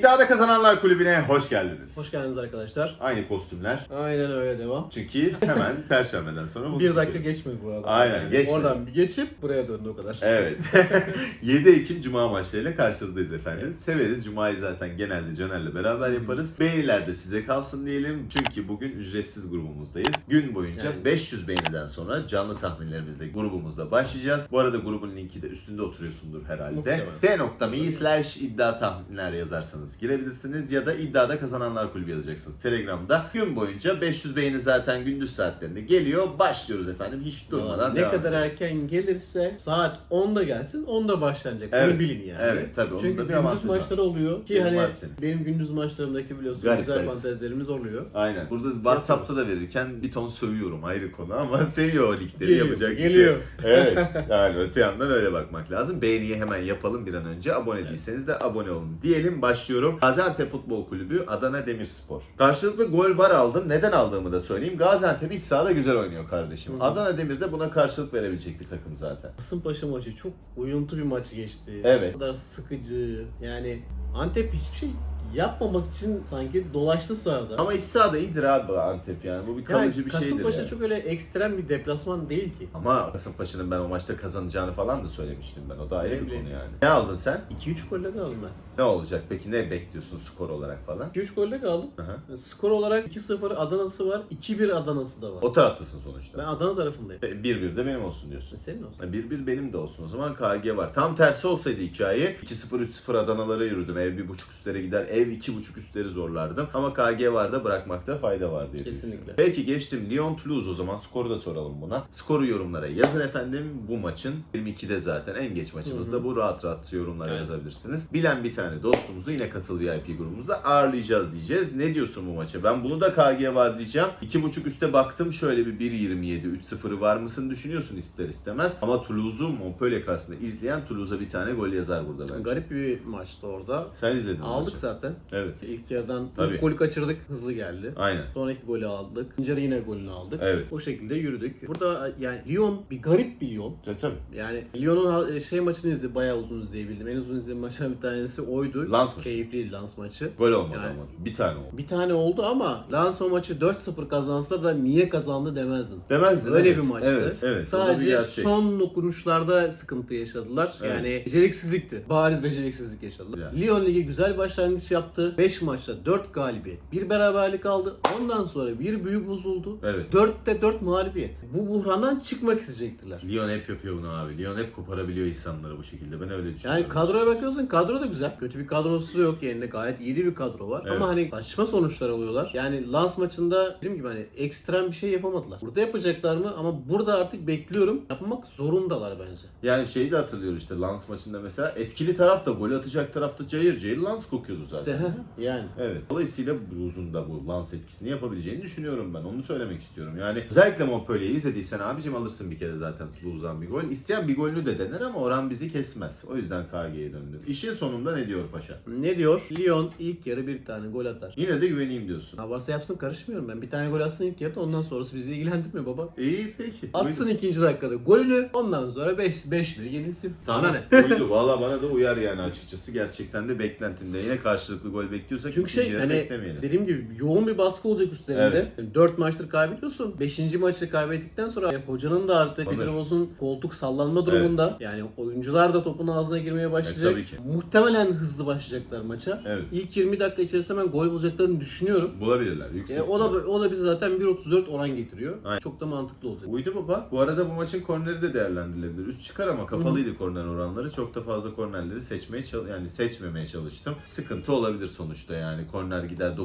İddiada Kazananlar Kulübü'ne hoş geldiniz. Hoş geldiniz arkadaşlar. Aynı kostümler. Aynen öyle devam. Çünkü hemen Perşembeden sonra bunu bir dakika çekeriz. geçmedi bu arada. Aynen, geçmedi. Oradan bir geçip buraya döndü o kadar. Evet. 7 Ekim Cuma maçlarıyla karşınızdayız efendim. Severiz. Cuma'yı zaten genelde Caner'le beraber yaparız. Beğeniler de size kalsın diyelim. Çünkü bugün ücretsiz grubumuzdayız. Gün boyunca Yani. 500 beğeniden sonra canlı tahminlerimizle grubumuzda başlayacağız. Bu arada grubun linki de üstünde oturuyorsundur herhalde. T.me slash iddia tahminler yazarsanız girebilirsiniz ya da iddiada kazananlar kulübü yazacaksınız Telegram'da. Gün boyunca 500 beğeni zaten gündüz saatlerinde geliyor. Başlıyoruz efendim hiç durmadan ne devam kadar ederiz. erken gelirse saat 10'da gelsin 10'da başlanacak. Evet. Bunu bilin yani. Evet, tabii, onun Çünkü da bir gündüz avantajı var. maçları oluyor ki hani senin. benim gündüz maçlarımdaki biliyorsunuz Garip, güzel garip. fantezilerimiz oluyor. Aynen. Burada WhatsApp'ta da verirken bir ton sövüyorum ayrı konu ama seviyor o ligleri Geliyor, yapacak bir geliyor. şey. yok. Evet. Yani öte yandan öyle bakmak lazım. Beğeniyi hemen yapalım bir an önce. Abone değilseniz de abone olun. Diyelim başlıyorum. Gaziantep Futbol Kulübü Adana Demirspor. Karşılıklı gol var aldım. Neden aldığımı da söyleyeyim. Gaziantep iç sahada güzel oynuyor kardeşim. Hı. Adana Demir de buna karşılık verebilecek bir takım zaten. Kasımpaşa maçı çok uyuntu bir maç geçti. Evet. O kadar sıkıcı. Yani Antep hiçbir şey yapmamak için sanki dolaştı sahada. Ama iç sahada iyidir abi Antep yani. Bu bir kalıcı bir şeydir Kasımpaşa yani. çok öyle ekstrem bir deplasman değil ki. Ama Kasımpaşa'nın ben o maçta kazanacağını falan da söylemiştim ben. O da ayrı Ne bir bileyim. konu yani. Ne aldın sen? 2-3 golle kaldım ben. Ne olacak peki? Ne bekliyorsun skor olarak falan? 2-3 golle kaldım. Aha. Skor olarak 2-0 Adana'sı var, 2-1 Adana'sı da var. O taraftasın Ben sonuçta. Adana tarafındayım. 1-1 de benim olsun diyorsun. Senin olsun. 1-1 benim de olsun o zaman KG var. Tam tersi olsaydı hikaye 2-0 3-0 Adanalara yürüdüm. Ev 1.5 üstlere gider. Ev 2.5 üstleri zorlardım. Ama KG var da bırakmakta fayda var diye Kesinlikle. Peki geçtim. Lyon Toulouse o zaman skoru da soralım buna. Skoru yorumlara yazın efendim. Bu maçın 22'de zaten en geç maçımız Hı da hı. bu. Rahat rahat yorumlara Evet. yazabilirsiniz. Bilen bir tane dostumuzu yine katıl VIP grubumuzda ağırlayacağız diyeceğiz. Ne diyorsun bu maça? Ben bunu da KG var diyeceğim. 2.5 üste baktım şöyle bir 1.27 3-0'ı var mısın düşünüyorsun ister istemez. Ama Toulouse'u Montpellier karşısında izleyen Toulouse'a bir tane gol yazar burada bence. Garip bir maçtı orada. Sen izledin Aldık maçı. zaten. Evet. İlk yarıdan Tabii. ilk golü kaçırdık, hızlı geldi. Aynen. Sonraki golü aldık. Yarı yine golünü aldık. Evet. O şekilde yürüdük. Burada yani Lyon bir garip bir Lyon. E, tabii. Yani Lyon'un şey maçını izledim. Bayağı uzun izleyebildim. En uzun izlediğim maçlardan bir tanesi oydu. Lens maçı. Keyifliydi Lens maçı. Gol olmadı Yani- ama. Bir tane oldu. Bir tane oldu ama Lens o maçı 4-0 kazansa da niye kazandı demezdin. Demezdin. Öyle evet. bir maçtı. Evet. Evet. Sadece son dokunuşlarda sıkıntı yaşadılar. Evet. Yani beceriksizlikti. Bariz beceriksizlik yaşadılar. Yani. Lyon Ligi güzel başlangıç yaptı. 5 maçta 4 galibiyet. Bir beraberlik aldı. Ondan sonra bir büyük bozuldu. Evet. 4'te 4 mağlubiyet. Bu buhrandan çıkmak isteyecektiler. Lyon hep yapıyor bunu abi. Lyon hep koparabiliyor insanları bu şekilde. Ben öyle düşünüyorum. Yani kadroya bakıyorsun kadro da güzel. Kötü bir kadrosu yok yerinde. Gayet iyi bir kadro var. Evet. Ama hani saçma sonuçlar alıyorlar. Yani Lens maçında dediğim gibi hani ekstrem bir şey yapamadılar. Burada yapacaklar mı? Ama burada artık bekliyorum. Yapmak zorundalar bence. Yani şeyi de hatırlıyoruz işte Lens maçında mesela etkili taraf da gol atacak tarafta cayır cayır Lens kokuyordu zaten. İşte heh, yani. Evet. Dolayısıyla uzun da bu Lens etkisini yapabileceğini düşünüyorum ben. Onu söylemek istiyorum. Yani özellikle Montpellier'i izlediysen abicim alırsın bir kere zaten Toulouse'dan bir gol. İsteyen bir golünü de dener ama oran bizi kesmez. O yüzden KG'ye döndüm. İşin sonunda ne diyor paşa? Ne diyor? Lyon ilk yarı bir tane gol atar. Yine de güveneyim diyorsun. Ha varsa yapsın karışmıyorum ben. Bir tane gol atsın ilk yarıda ondan sonrası bizi ilgilendirmiyor baba. İyi peki. Atsın Uydu. ikinci dakikada golünü ondan sonra 5 5 1 yenilsin. Sana ne? Uydu. Valla bana da uyar yani açıkçası. Gerçekten de beklentimde. Yine karşılıklı gol bekliyorsak Çünkü şey hani beklemeyelim. dediğim gibi yoğun bir baskı olacak üstlerinde. 4 maçtır kaybediyorsun. 5. maçı kaybettikten sonra e, hocanın da artık Boz'un koltuk sallanma durumunda. Yani oyuncular da topun ağzına girmeye başlayacak. E, tabii ki. Muhtemelen hızlı başlayacaklar maça. Evet. İlk 20 dakika içerisinde ben gol bulacaklarını düşünüyorum. Bulabilirler. Yüksek. E, o da o da bize zaten 1.34 oran getiriyor. Aynen. Çok da mantıklı olacak. Uydu baba. Bu arada bu maçın korneri de değerlendirilebilir. Üst çıkar ama kapalıydı korner oranları. Çok da fazla kornerleri seçmeye çal- yani seçmemeye çalıştım. Sıkıntı olabilir sonuçta yani. Korner gider 9.5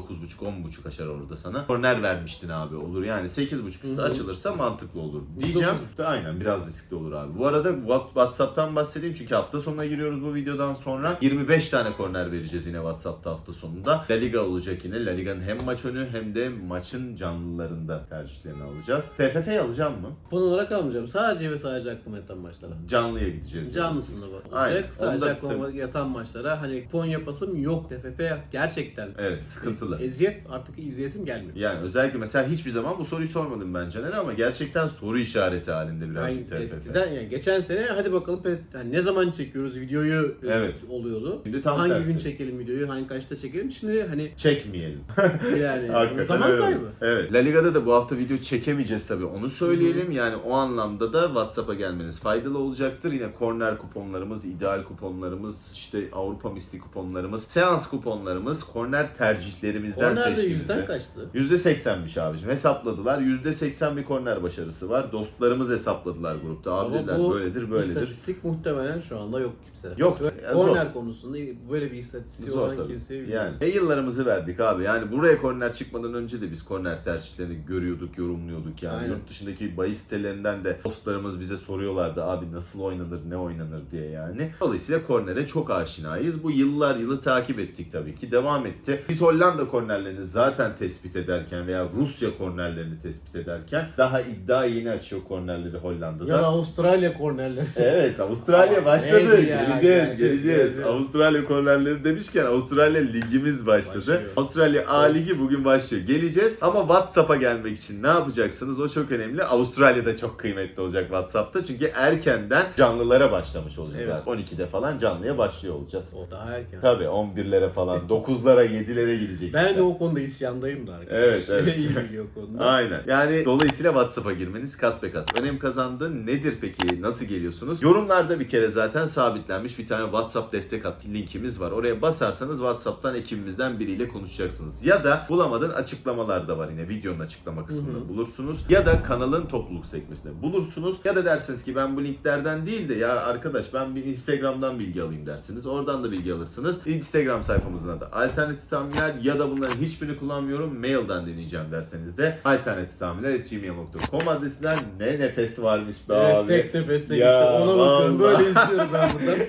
10.5 aşar orada sana. Korner vermiştin abi olur. Yani 8.5 üstü açılırsa mantıklı olur. Diyeceğim. 9.5. Da aynen biraz riskli olur abi. Bu arada What- WhatsApp'tan bahsedeyim çünkü hafta sonuna giriyoruz bu videodan sonra. 25 tane korner vereceğiz yine WhatsApp'ta hafta sonunda. La Liga olacak yine. La Liga'nın hem maç önü hem de maçın canlılarında tercihlerini alacağız. TFF'yi alacağım mı? Kupon olarak almayacağım. Sadece ve sadece aklıma yatan maçlara. Canlıya gideceğiz. Canlısında bak. Aynen. Sadece Onda aklıma yatan maçlara hani kupon yapasım yok. TFF TFF gerçekten Evet sıkıntılı. eziyet artık izleyesim gelmiyor. Yani özellikle mesela hiçbir zaman bu soruyu sormadım ben Caner'e ama gerçekten soru işareti halinde birazcık Yani TFF. eskiden yani geçen sene hadi bakalım yani ne zaman çekiyoruz videoyu e, Evet. oluyordu. Şimdi tam hangi tersi. gün çekelim videoyu, hangi kaçta çekelim. Şimdi hani Çekmeyelim. yani Hakikaten zaman öyle. kaybı. Evet. La Liga'da da bu hafta video çekemeyeceğiz tabii. Onu söyleyelim. Yani o anlamda da WhatsApp'a gelmeniz faydalı olacaktır. Yine korner kuponlarımız, ideal kuponlarımız, işte Avrupa misli kuponlarımız, seans kuponlarımız, korner tercihlerimizden Korner de seçtiğimizde. yüzden kaçtı? %80'miş abicim. Hesapladılar. %80 bir korner başarısı var. Dostlarımız hesapladılar grupta. Abi Ama dediler bu böyledir böyledir. İstatistik muhtemelen şu anda yok kimse. Yok, Böyle zor. Korner konusunda böyle bir istatistiği Zor olan tabii. kimseyi bilmiyorum. Yani ne yıllarımızı verdik abi. Yani buraya korner çıkmadan önce de biz korner tercihlerini görüyorduk, yorumluyorduk yani. Aynen. Yurt dışındaki bahis sitelerinden de dostlarımız bize soruyorlardı abi nasıl oynanır, ne oynanır diye yani. Dolayısıyla kornere çok aşinayız. Bu yıllar yılı takip ettik tabii ki. Devam etti. Biz Hollanda kornerlerini zaten tespit ederken veya Rusya kornerlerini tespit ederken daha iddia yeni açıyor kornerleri Hollanda'da. Ya da Avustralya kornerleri. Evet Avustralya başladı. ya? Geleceğiz, Geleceğiz, geleceğiz. geleceğiz. Avustralya kornerleri demişken Avustralya ligimiz başladı. Başlıyor. Avustralya A ligi bugün başlıyor. Geleceğiz ama WhatsApp'a gelmek için ne yapacaksınız? O çok önemli. Avustralya'da çok kıymetli olacak WhatsApp'ta. Çünkü erkenden canlılara başlamış olacağız. Evet. artık. 12'de falan canlıya başlıyor olacağız. O daha erken. Tabii 11'lere falan, 9'lara, 7'lere gidecek. Ben işler. de o konuda isyandayım da arkadaş. Evet, evet. İyi biliyor konuda. Aynen. Yani dolayısıyla WhatsApp'a girmeniz kat be kat. Önem kazandı. Nedir peki? Nasıl geliyorsunuz? Yorumlarda bir kere zaten sabitlenmiş bir tane WhatsApp destek hat linkimiz var. Oraya basarsanız WhatsApp'tan ekibimizden biriyle konuşacaksınız. Ya da bulamadın açıklamalarda var yine. Videonun açıklama kısmında Hı hı. bulursunuz. Ya da kanalın topluluk sekmesinde bulursunuz. Ya da dersiniz ki ben bu linklerden değil de ya arkadaş ben bir Instagram'dan bilgi alayım dersiniz. Oradan da bilgi alırsınız. Instagram sayfamızın adı alternatif tahminler ya da bunların hiçbirini kullanmıyorum mailden deneyeceğim derseniz de alternatif tahminler.gmail.com adresinden ne nefes varmış be Evet, abi. tek nefeste Ya gitti. Ona bakıyorum. Böyle izliyorum ben buradan.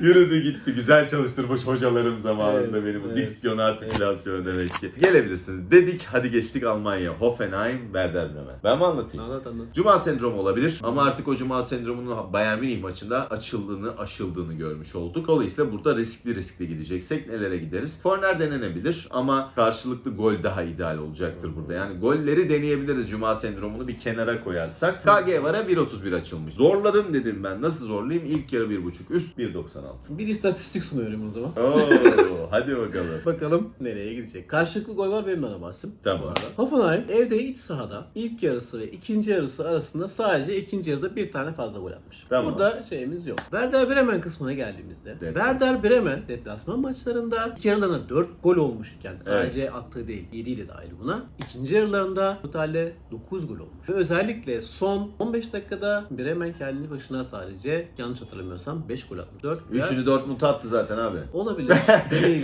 Yürüdü gitti. Güzel çalıştırmış hocalarım zamanında Evet, benim. Bu evet. Diksiyon artikülasyonu demek ki. Gelebilirsiniz. Dedik hadi geçtik Almanya. Hoffenheim, Werder Bremen. Ben mi anlatayım? Anlat anlat. Cuma sendromu olabilir ama artık o Cuma sendromunun Bayern Münih maçında açıldığını, aşıldığını görmüş olduk. Dolayısıyla burada riskli riskli gideceksek nelere gideriz? Korner denenebilir ama karşılıklı gol daha ideal olacaktır burada. Yani golleri deneyebiliriz Cuma sendromunu bir kenara koyarsak. KG vara 1.31 açılmış. Zorladım dedim ben. Nasıl zorlayayım? İlk yarı 1.5 üst 1.96. Bir istatistik sunuyorum o zaman. Oo, hadi bakalım. Bakalım nereye gidecek. Karşılıklı gol var benim ana bahsim. Tamam. Hoffenheim evde iç sahada ilk yarısı ve ikinci yarısı arasında sadece ikinci yarıda bir tane fazla gol atmış. Tamam. Burada şeyimiz yok. Werder Bremen kısmına geldiğimizde Deplasman. Werder Bremen deplasman maçlarında ilk yarılarında 4 gol olmuş iken sadece attığı değil 7 ile dahil buna. İkinci yarılarında totalde 9 gol olmuş. Ve özellikle son 15 dakikada Bremen kendi başına sadece yanlış hatırlamıyorsam 5 gol atmış. 4 Üçünü Dortmund attı zaten abi. olabilir.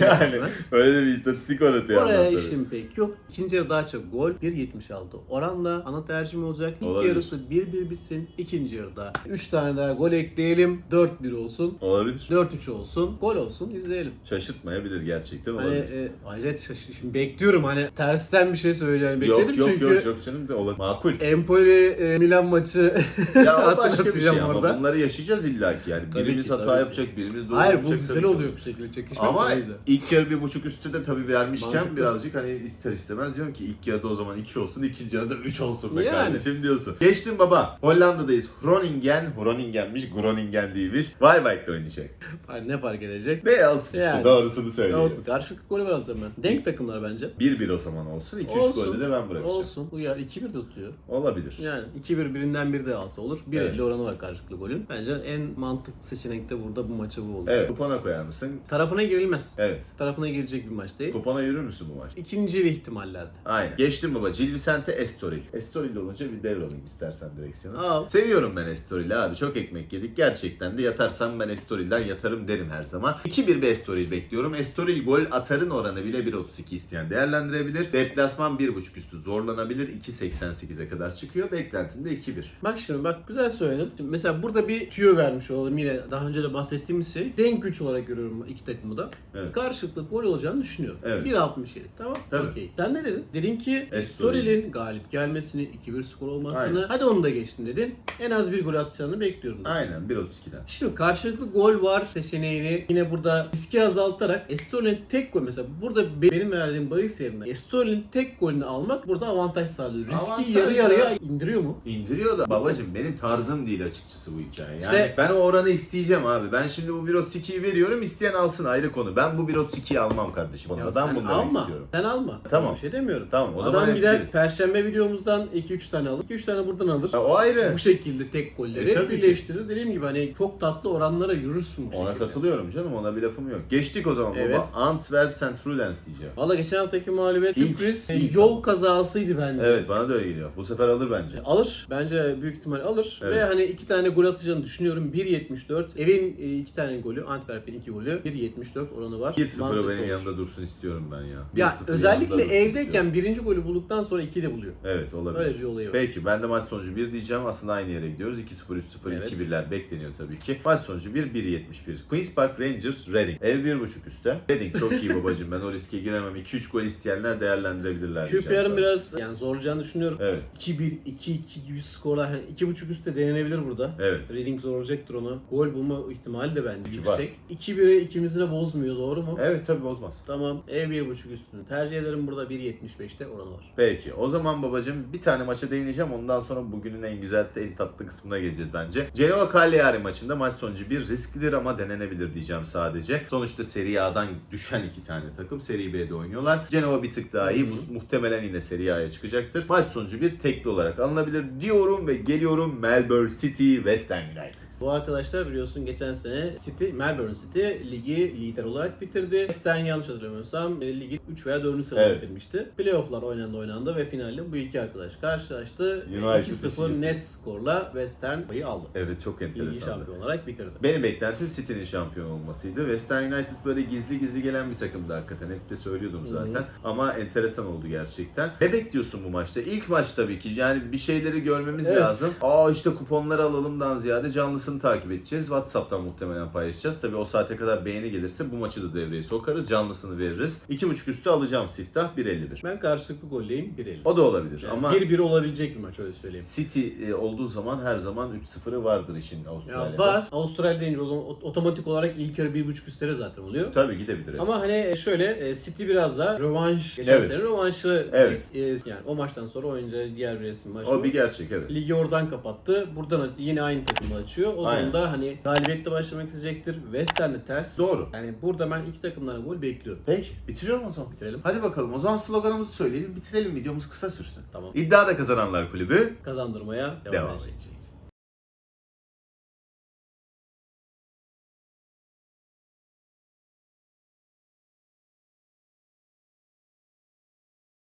Yani öyle de bir istatistik var öte Oraya yandan işim pek yok. İkinci yarı daha çok gol. 1.76 oranla ana tercihim olacak. İlk Olabilir. yarısı 1-1 bitsin. İkinci yarıda 3 tane daha gol ekleyelim. 4-1 olsun. Olabilir. 4-3 olsun. Gol olsun. izleyelim. Şaşırtmayabilir gerçekten Hani olabilir. e, hayret Şimdi bekliyorum hani tersten bir şey söyleyeceğini yok bekledim yok çünkü yok yok canım da olabilir. Makul. Empoli e, Milan maçı ya o başka bir şey hatırlatacağım ama orada. bunları yaşayacağız illaki yani. Tabii birimiz ki, hata tabii ki. yapacak, birimiz doğru Hayır bu yapacak. güzel tabii ki. oluyor bir şekilde çekişmek Ama ilk yarı bir buçuk üstü de tabii vermişken Mantıklı. birazcık hani ister istemez diyorum ki ilk yarıda o zaman 2 olsun, ikinci yarıda 3 olsun be Yani. kardeşim diyorsun. Geçtim baba. Hollanda'dayız. Groningen, Groningen'miş, Groningen değilmiş. Weilbeck'te oynayacak. Ne fark edecek? Ne olsun işte Yani. doğrusunu Ne söyleyeyim. olsun karşılıklı golü var alacağım ben. Denk takımlar bence. 1-1 o zaman olsun. 2-3 Olsun. golde de ben bırakacağım. Olsun. Uyar 2-1 de tutuyor. Olabilir. Yani 2-1 birinden biri de alsa olur. 1.50 Evet. oranı var karşılıklı golün. Bence en mantıklı seçenek de burada bu maçı bu olur. Evet. Kupona koyar mısın? Tarafına girilmez. Evet. Tarafına girecek bir maç değil. Kupona yürür müsün bu maç? İkinci ihtimallerde. Aynen. Geçtim baba. Gil Vicente Estoril. Estoril olunca bir devralayım istersen direksiyonu. Al. Seviyorum ben Estoril'i abi. Çok ekmek yedik. Gerçekten de yatarsam ben Estoril'den yatarım derim her zaman. 2-1 bir Estoril bekliyorum. Estoril gol atarın oranı bile 1.32 isteyen değerlendirebilir. Deplasman 1.5 üstü zorlanabilir. 2.88'e kadar çıkıyor. Beklentim de 2-1. Bak şimdi bak güzel söyledin. Şimdi mesela burada bir tüyo vermiş olalım yine daha önce de bahsettiğimiz şey. Denk güç olarak görüyorum iki takımı da. Evet. Karşılıklı gol olacağını düşünüyorum. Evet. 1.67 tamam. Tabii. Okey. Sen ne dedin? Dedin ki Estoril. Storil'in galip gelmesini, 2-1 skor olmasını. Aynen. Hadi onu da geçtin dedin. En az bir gol atacağını bekliyorum. Aynen 1.32'den. Şimdi karşılıklı gol var seçeneğini yine burada riski azaltarak bakarak Estoli'nin tek gol mesela burada be- benim verdiğim bahis yerine Estoli'nin tek golünü almak burada avantaj sağlıyor. Riski Avantaj yarı ya. yarıya indiriyor mu? İndiriyor da babacım benim tarzım değil açıkçası bu hikaye. Yani İşte- ben o oranı isteyeceğim abi. Ben şimdi bu 1.32'yi veriyorum isteyen alsın ayrı konu. Ben bu 1.32'yi almam kardeşim. Ya ben sen demek alma. istiyorum. Sen alma. Tamam. Bir şey demiyorum. Tamam o zaman Adam gider hemfikiriz. perşembe videomuzdan 2-3 tane alır. 2-3 tane buradan alır. Ha, O ayrı. Bu şekilde tek golleri E, tabii ki. birleştirir. Dediğim gibi hani çok tatlı oranlara yürürsün bu Ona şekilde. katılıyorum canım ona bir lafım yok. Geçtik o zaman Evet. baba. Antwerp St. Trudens diyeceğim. Valla geçen haftaki mağlubiyet İlk- sürpriz ilk. yol kazasıydı bence. Evet bana da öyle geliyor. Bu sefer alır bence. E, Alır. Bence büyük ihtimal alır. Evet. Ve hani iki tane gol atacağını düşünüyorum. 1.74. Evin e, iki tane golü. Antwerp'in iki golü. 1.74 oranı var. 1-0 Mantıklı benim olur. yanında dursun istiyorum ben ya. Ya 1-0 özellikle yanında dursun evdeyken istiyorum. birinci golü bulduktan sonra iki de buluyor. Evet olabilir. Öyle bir olayı var. Peki ben de maç sonucu 1 diyeceğim. Aslında aynı yere gidiyoruz. 2-0, 3-0, Evet. 2-1'ler bekleniyor tabii ki. Maç sonucu 1, 1-71. Queen's Park Rangers, Reading. Ev 1.5 üstte. Reading çok iyi babacım. Ben o riske giremem. 2-3 gol isteyenler değerlendirebilirler. QPR'ın biraz yani zorlayacağını düşünüyorum. Evet. 2-1, 2-2 gibi skorlar. Hani 2.5 üstte denenebilir burada. Evet. Reading zorlayacaktır onu. Gol bulma ihtimali de bence yüksek. 2-1'e ikimizi de bozmuyor doğru mu? Evet tabii bozmaz. Tamam. E 1.5 üstünü tercih ederim. Burada 1.75'te oranı var. Peki o zaman babacım bir tane maça değineceğim. Ondan sonra bugünün en güzel, en tatlı kısmına geleceğiz bence. Genoa Cagliari maçında maç sonucu bir risklidir ama denenebilir diyeceğim sadece. Sonuçta Serie A'dan düşen iki tane takım Serie B'de oynuyorlar. Genoa bir tık daha iyi. Bu muhtemelen yine Serie A'ya çıkacaktır. Maç sonucu bir tekli olarak alınabilir diyorum ve geliyorum Melbourne City West Ham United. Bu arkadaşlar biliyorsun geçen sene City, Melbourne City ligi lider olarak bitirdi. West Ham yanlış hatırlamıyorsam e, ligi 3 veya 4. sırada Evet. bitirmişti. Playoff'lar oynandı oynandı ve finalde bu iki arkadaş karşılaştı. United 2-0 net skorla West Ham payı aldı. Evet çok enteresan. şampiyon olarak bitirdi. Benim beklentim City'nin şampiyon olmasıydı. West Ham United böyle gizli gizli gelen bir takımdı hakikaten. Hep de söylüyordum zaten. Ama enteresan oldu gerçekten. Ne bekliyorsun bu maçta? İlk maç tabii ki. Yani bir şeyleri görmemiz Evet. lazım. Aa işte kuponları alalımdan ziyade canlısını takip edeceğiz. WhatsApp'tan muhtemelen paylaşacağız. Tabii o saate kadar beğeni gelirse bu maçı da devreye sokarız. Canlısını veririz. 2.5 üstü alacağım siftah 1.51. Ben karşılıklı golleyim 1-50. O da olabilir Yani ama 1-1 olabilecek bir maç öyle söyleyeyim. City e, olduğu zaman her zaman 3-0'ı vardır işin Ya Avustralya'da. var. Avustralya deyince otomatik olarak ilk yarı 1.5 üstlere zaten oluyor. Tabii gidebilir. Ama hani şöyle e, City biraz daha rövanş geçen Evet. sene rövanşı Evet. e, yani o maçtan sonra oynayacağı diğer bir resim maçı. o bir gerçek evet. Ligi oradan kapattı. Buradan yine aynı takımı açıyor. O Aynen. durumda hani galibiyetle başlamak isteyecektir. West Ham'de ters. Doğru. Yani burada ben iki takımdan gol bekliyorum. Peki bitiriyorum o zaman. Bitirelim. Hadi bakalım o zaman sloganımızı söyleyelim bitirelim videomuz kısa sürsün. Tamam. İddia da kazananlar kulübü Kazandırmaya devam, Devam edecek. edecek.